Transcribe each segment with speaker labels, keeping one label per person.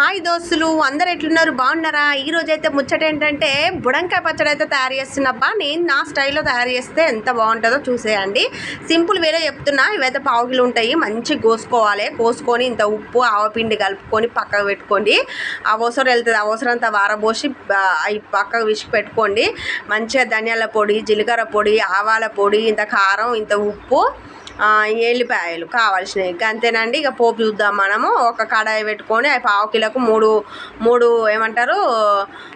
Speaker 1: Hi దోస్తులు అందరు ఎట్లున్నారు? బాగున్నారా? ఈరోజు అయితే ముచ్చట ఏంటంటే బుడంకాయ పచ్చడి అయితే తయారు చేస్తున్నబ్బా. నేను నా స్టైల్లో తయారు చేస్తే ఎంత బాగుంటుందో చూసేయండి. సింపుల్ వేలో చెప్తున్నా ఇవైతే పావుకిలు ఉంటాయి. మంచి కోసుకోవాలి. కోసుకొని ఇంత ఉప్పు ఆవపిండి కలుపుకొని పక్కకు పెట్టుకోండి. అవసరం వెళ్తుంది అవసరం అంత వారబోసి అవి పక్కకు విసికి పెట్టుకోండి. మంచిగా ధనియాల పొడి జీలకర్ర పొడి ఆవాల పొడి ఇంత కారం ఇంత ఉప్పు. ఎల్లిపాయలు కావాల్సినవి. అంతేనండి ఇక పోపు చూద్దాం మనము. ఒక కడాయి పెట్టుకొని ఆ పావు కిలోకు మూడు మూడు ఏమంటారు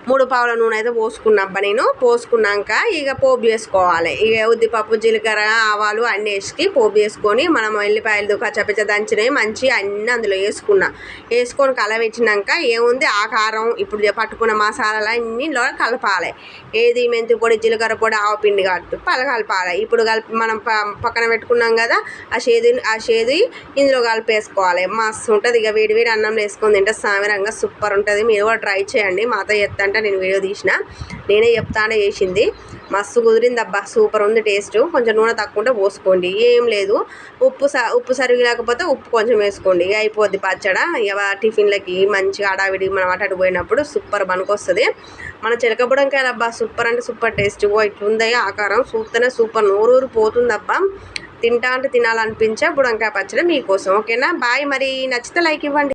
Speaker 1: మూడు పావుల నూనె అయితే పోసుకున్నబ్బా నేను. పోసుకున్నాక ఇక పోపు చేసుకోవాలి. ఇక ఉద్దిపప్పు జీలకర్ర ఆవాలు అన్నీ వేసి పోపు వేసుకొని మనం ఎల్లిపాయలు కచ్చపిచ్చ దంచినవి మంచి అన్నీ అందులో వేసుకున్నా. వేసుకొని కలవెచ్చినాక ఏముంది? ఆ కారం ఇప్పుడు పట్టుకున్న మసాలాలు అన్నిలో కలపాలి. ఏది మెంతి పొడి జీలకర్ర పొడి ఆవపిండి కట్టు పల. కలపాలి ఇప్పుడు కలిపి మనం ప- పక్కన పెట్టుకున్నాం కదా ఆ షేది ఆ షేది ఇందులో కలిపేసుకోవాలి. మస్తు ఉంటుంది. ఇక వేడి వేడి అన్నం వేసుకొని తింటే సామిరంగా సూపర్ ఉంటుంది. మీరు కూడా ట్రై చేయండి. మాతో చెప్తాంటే నేను వీడియో తీసిన. నేనే చెప్తానే చేసింది. మస్తు కుదిరింది అబ్బా సూపర్ ఉంది టేస్ట్ కొంచెం నూనె తక్కువ ఉంటే పోసుకోండి. ఏం లేదు. ఉప్పు స ఉప్పు సరిగి లేకపోతే ఉప్పు కొంచెం వేసుకోండి. ఇక అయిపోద్ది పచ్చడ. ఇక టిఫిన్లకి మంచిగా అడావిడి మనం అటు పోయినప్పుడు సూపర్ పనికొస్తుంది మన చిలకబుడంకాయలు అబ్బా సూపర్ అంటే సూపర్ టేస్ట్ ఓ ఇట్లుంది. ఆకారం చూస్తేనే సూపర్. నోరూరు పోతుంది అబ్బా తింటా అంటే తినాలనిపించే బుడంకాయ పచ్చడి మీకోసం ఓకేనా? బాయ్ మరి నచ్చితే లైక్ ఇవ్వండి.